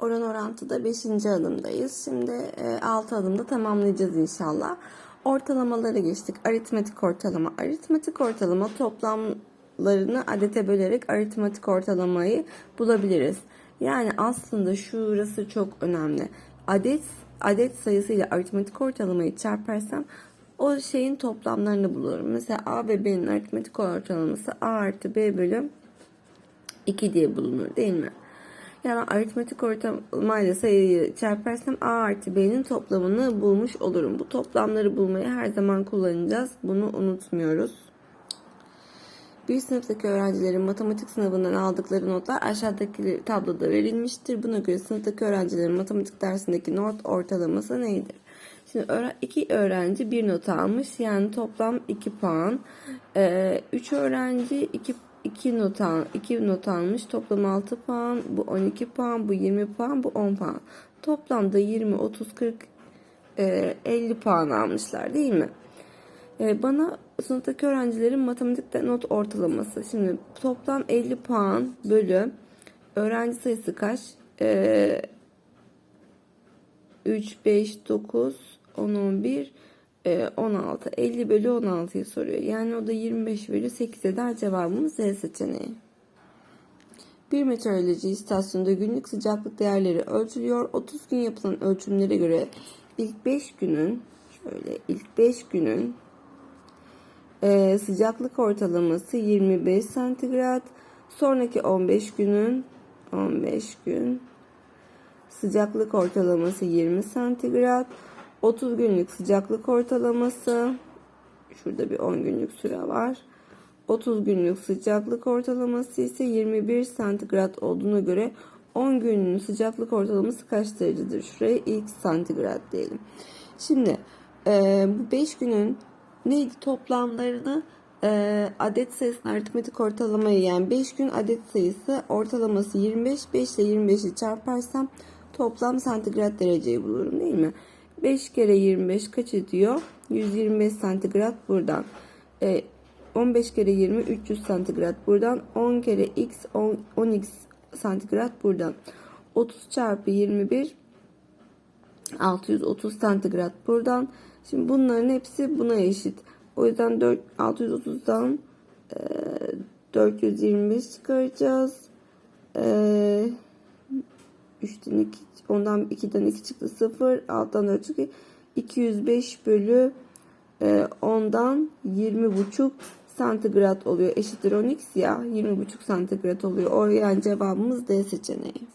Oran orantıda 5. adımdayız. Şimdi 6 adımda tamamlayacağız inşallah. Ortalamalara geçtik. Aritmetik ortalama. Aritmetik ortalama toplamlarını adete bölerek aritmetik ortalamayı bulabiliriz. Yani aslında şurası çok önemli. Adet adet sayısıyla aritmetik ortalamayı çarparsam o şeyin toplamlarını bulurum. Mesela A ve B'nin aritmetik ortalaması A artı B bölü 2 diye bulunur değil mi? Yani aritmetik ortalamayla sayıyı çarparsam A artı B'nin toplamını bulmuş olurum. Bu toplamları bulmayı her zaman kullanacağız. Bunu unutmuyoruz. Bir sınıftaki öğrencilerin matematik sınavından aldıkları notlar aşağıdaki tabloda verilmiştir. Buna göre sınıftaki öğrencilerin matematik dersindeki not ortalaması nedir? Şimdi iki öğrenci bir not almış. Yani toplam 2 puan. 3 öğrenci 2 2 not, al, 2 not almış. Toplam 6 puan. Bu 12 puan. Bu 20 puan. Bu 10 puan. Toplamda 20, 30, 40, 50 puan almışlar değil mi? E, bana sınıftaki öğrencilerin matematikte not ortalaması. Şimdi toplam 50 puan bölü öğrenci sayısı kaç? E, 3, 5, 9, 10, 11, 16. 50 bölü 16'yı soruyor. Yani o da 25 bölü 8 eder cevabımız Z seçeneği. Bir meteoroloji istasyonunda günlük sıcaklık değerleri ölçülüyor. 30 gün yapılan ölçümlere göre ilk 5 günün şöyle ilk 5 günün e, sıcaklık ortalaması 25 santigrat. Sonraki 15 günün 15 gün sıcaklık ortalaması 20 santigrat. 30 günlük sıcaklık ortalaması şurada bir 10 günlük süre var. 30 günlük sıcaklık ortalaması ise 21 santigrat olduğuna göre 10 günün sıcaklık ortalaması kaç derecedir? Şuraya ilk santigrat diyelim. Şimdi e, bu 5 günün neydi toplamlarını e, adet sayısını aritmetik ortalamayı yani 5 gün adet sayısı ortalaması 25 5 ile 25'i çarparsam toplam santigrat dereceyi bulurum değil mi? 5 kere 25 kaç ediyor? 125 santigrat buradan. E, 15 kere 20 300 santigrat buradan. 10 kere x 10, 10x santigrat buradan. 30 çarpı 21 630 santigrat buradan. Şimdi bunların hepsi buna eşit. O yüzden 4, 630'dan e, 425 çıkaracağız. E, 3'ten 2 ondan 2'den 2 çıktı. 0 alttan 4 çıktı. 205 bölü e, ondan 20 buçuk santigrat oluyor. Eşittir 10x ya 20 buçuk santigrat oluyor. O yani cevabımız D seçeneği.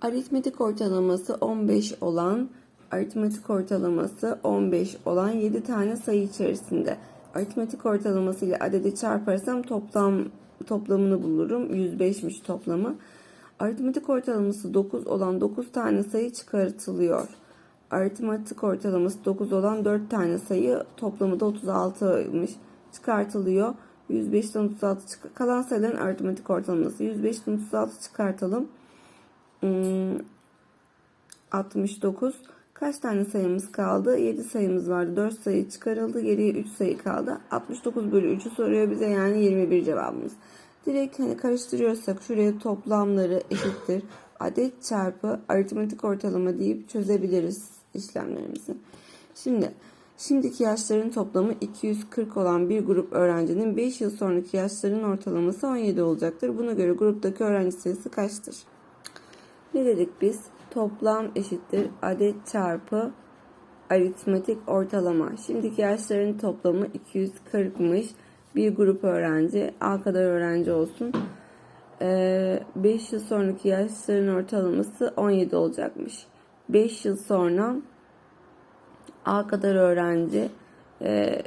Aritmetik ortalaması 15 olan aritmetik ortalaması 15 olan 7 tane sayı içerisinde. Aritmetik ortalaması ile adedi çarparsam toplam toplamını bulurum. 105'miş toplamı Aritmetik ortalaması 9 olan 9 tane sayı çıkartılıyor. Aritmetik ortalaması 9 olan 4 tane sayı toplamı da 36'ymış. Çıkartılıyor. 105'ten 36 çık kalan sayıların aritmetik ortalaması. 105'ten 36 çıkartalım. Hmm, 69. Kaç tane sayımız kaldı? 7 sayımız vardı. 4 sayı çıkarıldı. Geriye 3 sayı kaldı. 69 bölü 3'ü soruyor bize yani 21 cevabımız. Direkt hani karıştırıyorsak şuraya toplamları eşittir. Adet çarpı aritmetik ortalama deyip çözebiliriz işlemlerimizi. Şimdi şimdiki yaşların toplamı 240 olan bir grup öğrencinin 5 yıl sonraki yaşların ortalaması 17 olacaktır. Buna göre gruptaki öğrenci sayısı kaçtır? Ne dedik biz? Toplam eşittir adet çarpı aritmetik ortalama. Şimdiki yaşların toplamı 240'mış bir grup öğrenci, A kadar öğrenci olsun. 5 ee, yıl sonraki yaşların ortalaması 17 olacakmış. 5 yıl sonra A kadar öğrenci e,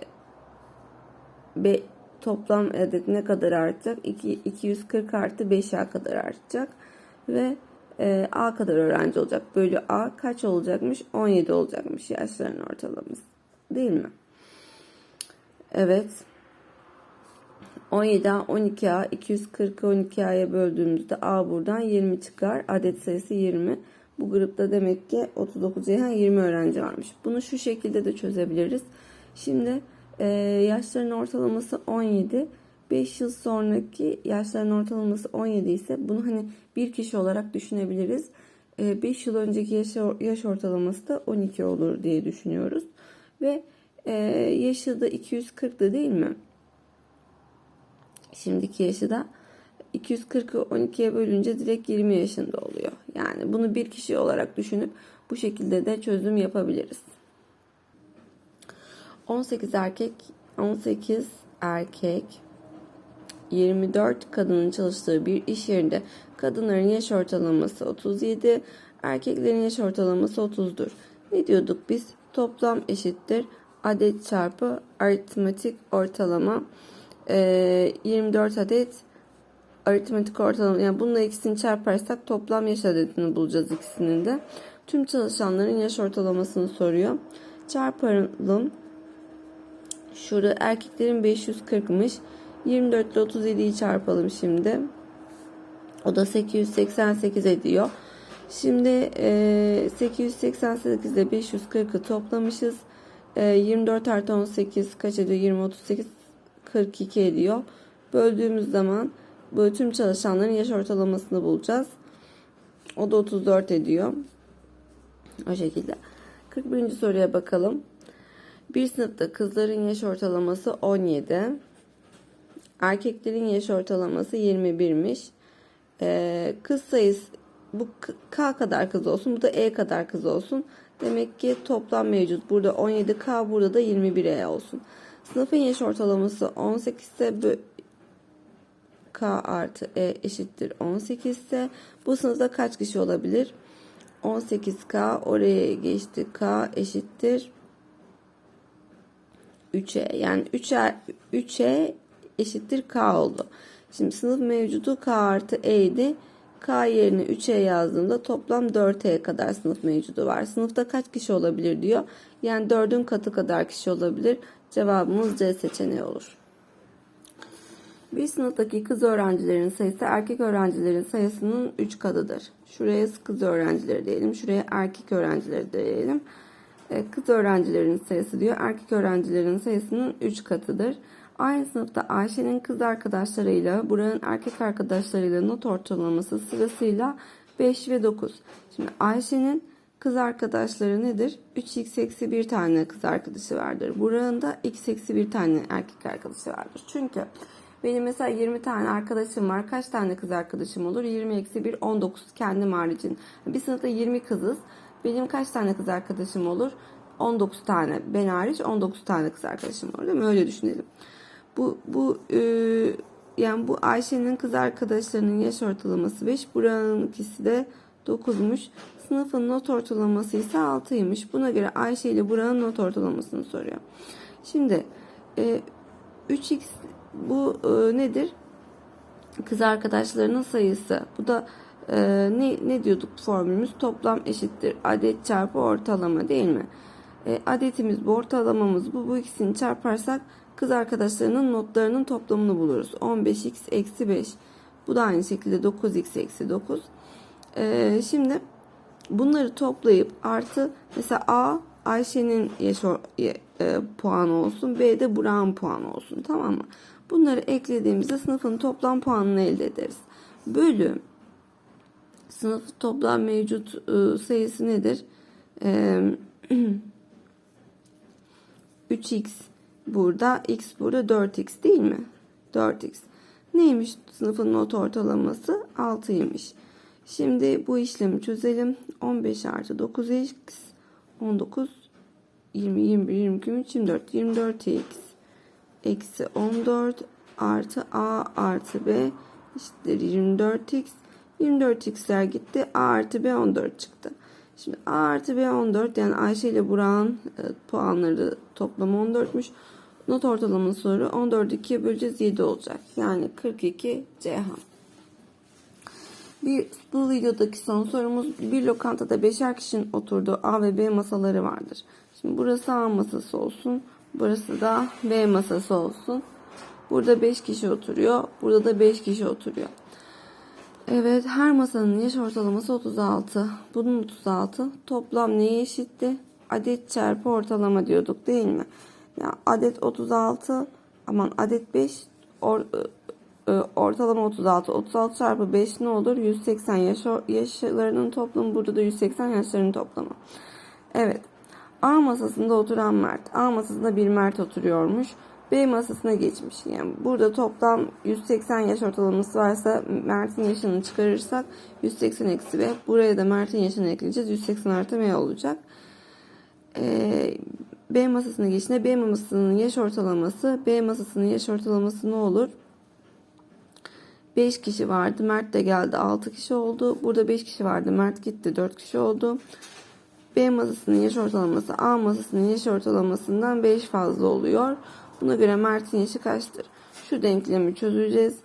be, toplam adet ne kadar artacak? 2, 240 artı 5A kadar artacak. Ve e, A kadar öğrenci olacak. Bölü A kaç olacakmış? 17 olacakmış yaşların ortalaması. Değil mi? Evet. 17A 12A 240 12A'ya böldüğümüzde A buradan 20 çıkar. Adet sayısı 20. Bu grupta demek ki 39 Ceyhan 20 öğrenci varmış. Bunu şu şekilde de çözebiliriz. Şimdi e, yaşların ortalaması 17. 5 yıl sonraki yaşların ortalaması 17 ise bunu hani bir kişi olarak düşünebiliriz. 5 yıl önceki yaş, yaş ortalaması da 12 olur diye düşünüyoruz. Ve e, yaşı da 240'dı değil mi? Şimdiki yaşı da 240'ı 12'ye bölünce direkt 20 yaşında oluyor. Yani bunu bir kişi olarak düşünüp bu şekilde de çözüm yapabiliriz. 18 erkek, 18 erkek, 24 kadının çalıştığı bir iş yerinde kadınların yaş ortalaması 37, erkeklerin yaş ortalaması 30'dur. Ne diyorduk biz? Toplam eşittir adet çarpı aritmetik ortalama. Ee, 24 adet aritmetik ortalama yani bununla ikisini çarparsak toplam yaş adetini bulacağız ikisinin de. Tüm çalışanların yaş ortalamasını soruyor. Çarpalım. Şurada erkeklerin 540'mış. 24 ile 37'yi çarpalım şimdi. O da 888 ediyor. Şimdi e, 888 ile 540'ı toplamışız. E, 24 artı 18 kaç ediyor? 20, 38, 42 ediyor. Böldüğümüz zaman bu tüm çalışanların yaş ortalamasını bulacağız. O da 34 ediyor. O şekilde. 41. soruya bakalım. Bir sınıfta kızların yaş ortalaması 17. Erkeklerin yaş ortalaması 21'miş. Ee, kız sayısı bu K kadar kız olsun. Bu da E kadar kız olsun. Demek ki toplam mevcut. Burada 17K burada da 21E olsun. Sınıfın yaş ortalaması 18 ise K artı E eşittir 18 ise bu sınıfta kaç kişi olabilir? 18K oraya geçti. K eşittir 3'e. Yani 3'e 3'e eşittir K oldu. Şimdi sınıf mevcudu K artı E idi. K yerine 3'e yazdığımda toplam 4E kadar sınıf mevcudu var. Sınıfta kaç kişi olabilir diyor. Yani 4'ün katı kadar kişi olabilir. Cevabımız C seçeneği olur. Bir sınıftaki kız öğrencilerin sayısı erkek öğrencilerin sayısının 3 katıdır. Şuraya kız öğrencileri diyelim. Şuraya erkek öğrencileri diyelim. E, kız öğrencilerin sayısı diyor. Erkek öğrencilerin sayısının 3 katıdır. Aynı sınıfta Ayşe'nin kız arkadaşlarıyla Burak'ın erkek arkadaşlarıyla not ortalaması sırasıyla 5 ve 9. Şimdi Ayşe'nin kız arkadaşları nedir? 3x eksi 1 tane kız arkadaşı vardır. Burak'ın da x eksi 1 tane erkek arkadaşı vardır. Çünkü benim mesela 20 tane arkadaşım var. Kaç tane kız arkadaşım olur? 20 eksi 1 19 kendim haricin. Bir sınıfta 20 kızız. Benim kaç tane kız arkadaşım olur? 19 tane. Ben hariç 19 tane kız arkadaşım olur değil mi? Öyle düşünelim. Bu bu e, yani bu Ayşe'nin kız arkadaşlarının yaş ortalaması 5. Buranın ikisi de 9'muş. Sınıfın not ortalaması ise 6'ymış. Buna göre Ayşe ile Burak'ın not ortalamasını soruyor. Şimdi e, 3x bu e, nedir? Kız arkadaşlarının sayısı. Bu da e, ne, ne diyorduk formülümüz? Toplam eşittir. Adet çarpı ortalama değil mi? E, adetimiz bu, ortalamamız bu. Bu ikisini çarparsak kız arkadaşlarının notlarının toplamını buluruz. 15x eksi 5. Bu da aynı şekilde 9x eksi 9. E, şimdi bunları toplayıp artı mesela A Ayşe'nin e, puanı olsun. B de Burak'ın puanı olsun. Tamam mı? Bunları eklediğimizde sınıfın toplam puanını elde ederiz. Bölü sınıf toplam mevcut e, sayısı nedir? E, 3x burada, x burada 4x değil mi? 4x. Neymiş sınıfın not ortalaması? 6'ymış. Şimdi bu işlemi çözelim. 15 artı 9x 19 20 21 22 23 24 24x eksi 14 artı a artı b eşittir 24x 24x'ler gitti a artı b 14 çıktı. Şimdi a artı b 14 yani Ayşe ile Burak'ın e, puanları toplamı 14'müş. Not ortalaması soru 14'ü 2'ye böleceğiz 7 olacak. Yani 42 Ceyhan. Bir, bu videodaki son sorumuz bir lokantada beşer kişinin oturduğu A ve B masaları vardır. Şimdi burası A masası olsun. Burası da B masası olsun. Burada 5 kişi oturuyor. Burada da 5 kişi oturuyor. Evet her masanın yaş ortalaması 36. Bunun 36. Toplam neye eşitti? Adet çarpı ortalama diyorduk değil mi? Ya adet 36 aman adet 5 or, ortalama 36. 36 çarpı 5 ne olur? 180 yaş, yaşlarının toplamı. Burada da 180 yaşlarının toplamı. Evet. A masasında oturan Mert. A masasında bir Mert oturuyormuş. B masasına geçmiş. Yani burada toplam 180 yaş ortalaması varsa Mert'in yaşını çıkarırsak 180 eksi B. Buraya da Mert'in yaşını ekleyeceğiz. 180 artı M olacak. Ee, B masasına geçtiğinde B masasının yaş ortalaması B masasının yaş ortalaması ne olur? 5 kişi vardı. Mert de geldi. 6 kişi oldu. Burada 5 kişi vardı. Mert gitti. 4 kişi oldu. B masasının yaş ortalaması A masasının yaş ortalamasından 5 fazla oluyor. Buna göre Mert'in yaşı kaçtır? Şu denklemi çözeceğiz.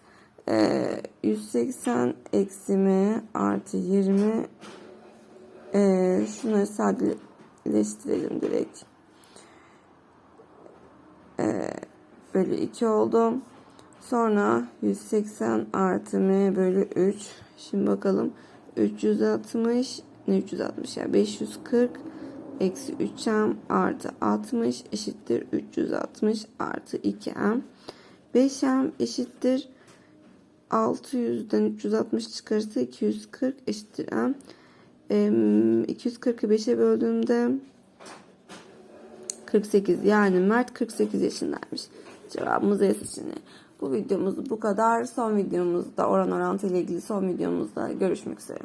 Ee, 180 eksi M artı 20 ee, şunları sadeleştirelim direkt. Ee, bölü 2 oldu. Sonra 180 artı M bölü 3. Şimdi bakalım. 360 ne 360 ya 540 eksi 3m artı 60 eşittir 360 artı 2m. 5m eşittir 600'den 360 çıkarsa 240 eşittir m. Ee, 240'ı 5'e böldüğümde 48 yani Mert 48 yaşındaymış. Cevabımız E seçeneği. Bu videomuz bu kadar. Son videomuzda oran orantı ile ilgili son videomuzda görüşmek üzere.